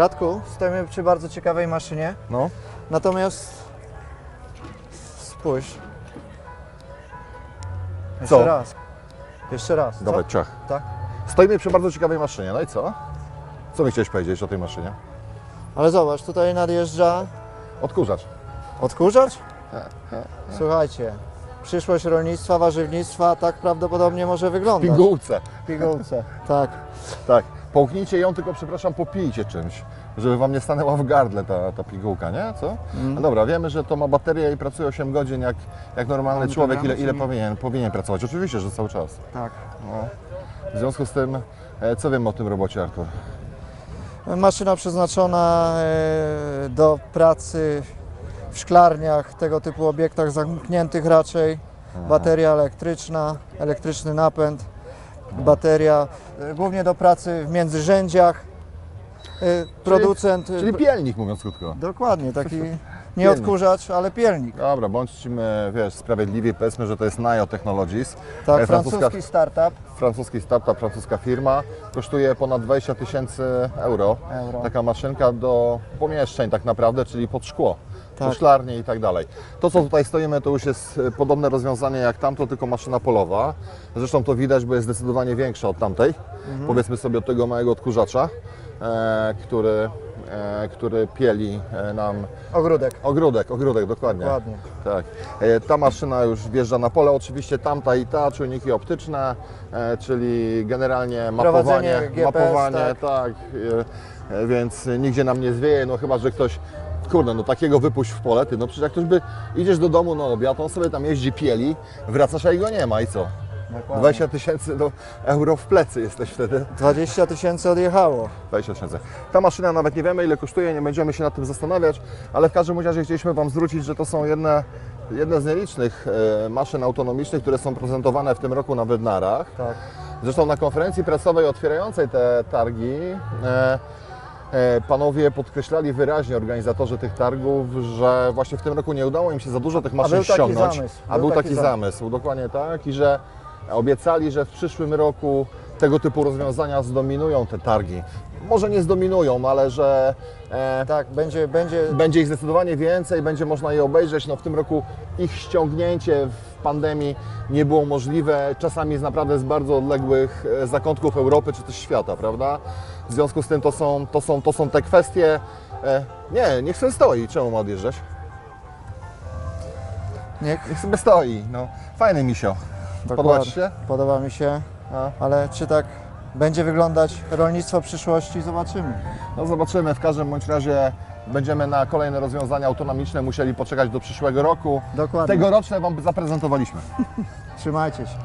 Radku, stoimy przy bardzo ciekawej maszynie. No. Natomiast spójrz. Jeszcze Co? raz. Jeszcze raz. co? Dawaj, ciach. Tak. Stoimy przy bardzo ciekawej maszynie, no i co? Co mi chciałeś powiedzieć o tej maszynie? Ale zobacz, tutaj nadjeżdża Odkurzacz. odkurzacz. Słuchajcie, przyszłość rolnictwa, warzywnictwa tak prawdopodobnie może wyglądać. Pigułce. Pigułce. Tak. Tak. Połknijcie ją, tylko przepraszam, popijcie czymś, żeby Wam nie stanęła w gardle ta, ta pigułka, nie? Co? No dobra, wiemy, że to ma baterię i pracuje 8 godzin jak, jak normalny człowiek. Ile, ile powinien, powinien pracować? Oczywiście, że cały czas. tak. No. W związku z tym, e, co wiemy o tym robocie, Artur? Maszyna przeznaczona e, do pracy w szklarniach, tego typu obiektach zamkniętych raczej. Bateria elektryczna, elektryczny napęd, bateria e, głównie do pracy w międzyrzędziach. E, Producent. Czyli pielnik, mówiąc krótko. Dokładnie, taki nie odkurzacz, ale pielnik. Dobra, bądźmy, wiesz, sprawiedliwi, powiedzmy, że to jest Nio Technologies. Tak, E, francuski startup. francuski startup, francuska firma. Kosztuje ponad 20 tysięcy euro. Euro. Taka maszynka do pomieszczeń tak naprawdę, czyli pod szkło. Tak. I tak dalej. To, co tutaj stoimy, to już jest e, podobne rozwiązanie jak tamto, tylko maszyna polowa. Zresztą to widać, bo jest zdecydowanie większa od tamtej. Mhm. Powiedzmy sobie od tego małego odkurzacza, e, który, e, który pieli e, nam Ogródek. ogródek, ogródek, dokładnie. Dokładnie. Tak. E, Ta maszyna już wjeżdża na pole, oczywiście tamta i ta, czujniki optyczne, e, czyli generalnie mapowanie, GPS, mapowanie, tak. tak, e, e, więc nigdzie nam nie zwieje, no chyba, że ktoś, kurde, no takiego wypuść w pole, ty, no przecież jak ktoś by, idziesz do domu na obiad, on sobie tam jeździ, pieli, wracasz, a jego nie ma i co? Dokładnie. 20 tysięcy no, euro w plecy jesteś wtedy. 20 tysięcy odjechało. 20 tysięcy. Ta maszyna nawet nie wiemy ile kosztuje, nie będziemy się nad tym zastanawiać, ale w każdym razie chcieliśmy Wam zwrócić, że to są jedne, jedne z nielicznych e, maszyn autonomicznych, które są prezentowane w tym roku na Wydnarach. Tak. Zresztą na konferencji prasowej otwierającej te targi e, panowie podkreślali wyraźnie, organizatorzy tych targów, że właśnie w tym roku nie udało im się za dużo tych maszyn ściągnąć. zamysł, A był taki, zamysł. zamysł, dokładnie tak. I że obiecali, że w przyszłym roku tego typu rozwiązania zdominują te targi. Może nie zdominują, ale że e, Tak, będzie, będzie będzie ich zdecydowanie więcej, będzie można je obejrzeć. No w tym roku ich ściągnięcie w pandemii nie było możliwe, czasami z naprawdę z bardzo odległych e, zakątków Europy czy też świata, prawda? W związku z tym to są, to są, to są te kwestie. E, nie, niech sobie stoi, czemu ma odjeżdżać? niech Niech sobie stoi, no. Fajny misio. Podoba Ci się? Podoba mi się, A. ale czy tak będzie wyglądać rolnictwo przyszłości, zobaczymy. No zobaczymy, w każdym bądź razie będziemy na kolejne rozwiązania autonomiczne musieli poczekać do przyszłego roku. Dokładnie. Tegoroczne Wam zaprezentowaliśmy. Trzymajcie się.